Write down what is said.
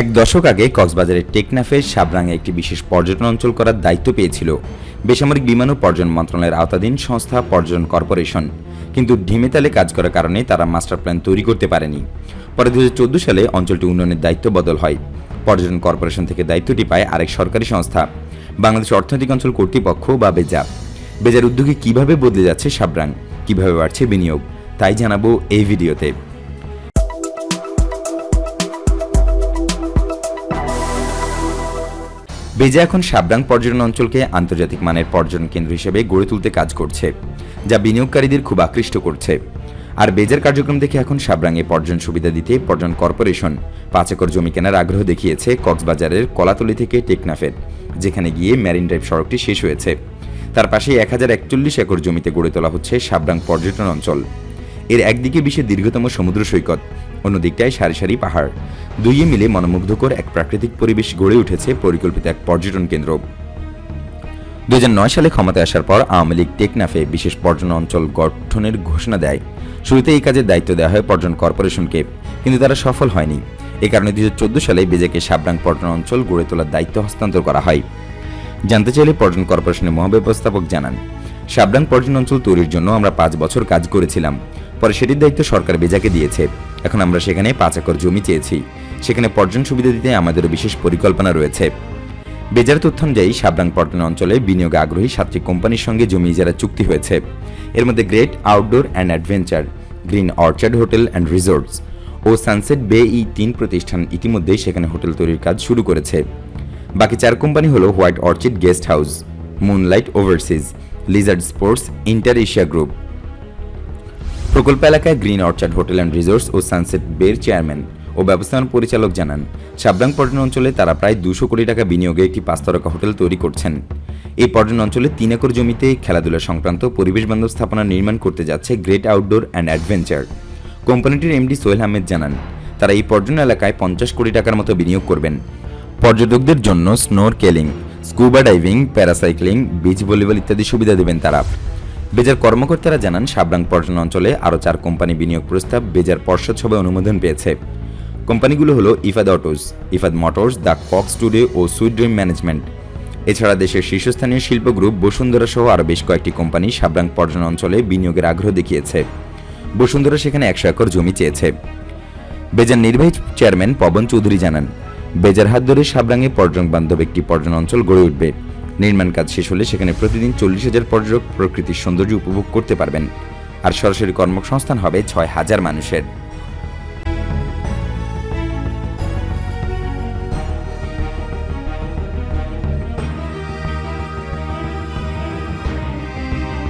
এক দশক আগে কক্সবাজারের টেকনাফে সাবরাঙে একটি বিশেষ পর্যটন অঞ্চল করার দায়িত্ব পেয়েছিল। বেসামরিক বিমান ও পর্যটন মন্ত্রণালয়ের আওতাধীন সংস্থা পর্যটন কর্পোরেশন। কিন্তু ঢিমেতালে কাজ করার কারণে তারা মাস্টার প্ল্যান তৈরি করতে পারেনি। পরে দুহাজার চোদ্দ সালে অঞ্চলটি উন্নয়নের দায়িত্ব বদল হয়। পর্যটন কর্পোরেশন থেকে দায়িত্বটি পায় আরেক সরকারি সংস্থা, বাংলাদেশ অর্থনৈতিক অঞ্চল কর্তৃপক্ষ বা বেজা বেজার উদ্যোগে কীভাবে বদলে যাচ্ছে সাবরাং? কীভাবে বাড়ছে বিনিয়োগ? তাই জানাব এই ভিডিওতে। বেজা এখন সাবরাং পর্যটন অঞ্চলকে আন্তর্জাতিক মানের পর্যটন কেন্দ্র হিসেবে গড়ে তুলতে কাজ করছে, যা বিনিয়োগকারীদের খুব আকৃষ্ট করছে। আর বেজার কার্যক্রম দেখে এখন সাবরাংয়ে পর্যটন সুবিধা দিতে পর্যটন কর্পোরেশন পাঁচ একর জমি কেনার আগ্রহ দেখিয়েছে কক্সবাজারের কলাতলি থেকে টেকনাফের, যেখানে গিয়ে ম্যারিন ড্রাইভ সড়কটি শেষ হয়েছে। তার পাশে এক হাজার একচল্লিশ একর জমিতে গড়ে তোলা হচ্ছে সাবরাং পর্যটন অঞ্চল। এর একদিকে বিশ্বের দীর্ঘতম সমুদ্র সৈকত অন্যদিকটায় সারি সারি পাহাড়। দুইয়ে মিলে মনোমুগ্ধকর এক প্রাকৃতিক পরিবেশ গড়ে উঠেছে পরিকল্পিত এক পর্যটন কেন্দ্র। দু সালে ক্ষমতায় আসার পর আওয়ামী লীগ টেকনাফে বিশেষ পর্যটন অঞ্চল গঠনের ঘোষণা দেয়। শুরুতে এই কাজের দায়িত্ব দেওয়া হয় পর্যটন কর্পোরেশনকে, কিন্তু তারা সফল হয়নি। এ কারণে দুই হাজার চোদ্দ সালে বেজেকে সাবরাং পর্যটন অঞ্চল গড়ে তোলার দায়িত্ব হস্তান্তর করা হয়। জানতে চাইলে পর্যটন কর্পোরেশনের মহাব্যবস্থাপক জানান সাবরাং পর্যটন অঞ্চল তৈরির জন্য আমরা পাঁচ বছর কাজ করেছিলাম। পরে সেটির দায়িত্ব সরকার বেজাকে দিয়েছে। এখন আমরা সেখানে পাঁচ একর জমি চেয়েছি। সেখানে পর্যটন সুবিধা দিতে আমাদেরও বিশেষ পরিকল্পনা রয়েছে। বেজার তথ্য অনুযায়ী সাবরাং পর্যটন অঞ্চলে বিনিয়োগে আগ্রহী সাতটি কোম্পানির সঙ্গে জমি ইজারা চুক্তি হয়েছে। এর মধ্যে great, outdoor and adventure, green orchard hotel and resorts O sunset bay ই তিন প্রতিষ্ঠান ইতিমধ্যেই সেখানে হোটেল তৈরির কাজ শুরু করেছে। বাকি চার কোম্পানি হলো white orchid guest house, moonlight overseas, lizard sports, inter Asia group প্রকল্প এলাকায় green orchard hotel and resorts O sunset বের চেয়ারম্যান ও ব্যবস্থাপনা পরিচালক জানান। সাবরাং পর্যটন অঞ্চলে তারা প্রায় দুশো কোটি টাকা বিনিয়োগে একটি পাঁচতারকা হোটেল তৈরি করছেন। এই পর্যটন অঞ্চলে তিন একর জমিতে খেলাধুলা সংক্রান্ত পরিবেশ বান্ধব স্থাপনা নির্মাণ করতে যাচ্ছে গ্রেট আউটডোর অ্যান্ড অ্যাডভেঞ্চার। কোম্পানিটির এমডি সোহেল আহমেদ জানান, তারা এই পর্যটন এলাকায় পঞ্চাশ কোটি টাকার মতো বিনিয়োগ করবেন। পর্যটকদের জন্য snorkeling scuba diving, parasailing, beach volleyball ইত্যাদি সুবিধা দেবেন তারা। বেজার কর্মকর্তারা জানান, সাবরাং পর্যটন অঞ্চলে আরও চার কোম্পানি বিনিয়োগ প্রস্তাব বেজার পর্ষদ সভায় অনুমোদন পেয়েছে। কোম্পানিগুলো হলো Ifad autos, Ifad motors, the coke studio O sweet dream management. এছাড়া দেশের শীর্ষস্থানীয় শিল্প গ্রুপ বসুন্ধরা সহ আরও বেশ কয়েকটি কোম্পানি সাবরাং পর্যটন অঞ্চলে বিনিয়োগের আগ্রহ দেখিয়েছে। বসুন্ধরা সেখানে একশো একর জমি চেয়েছে। বেজার নির্বাহী চেয়ারম্যান পবন চৌধুরী জানান, বেজার হাত ধরে সাবরাঙে পর্যটন বান্ধব একটি পর্যটন অঞ্চল গড়ে উঠবে। নির্মাণ কাজ শেষ হলে সেখানে প্রতিদিন চল্লিশ হাজার পর্যটক প্রকৃতির সৌন্দর্য উপভোগ করতে পারবেন। আর সরাসরি কর্মসংস্থান হবে ছয় হাজার মানুষের।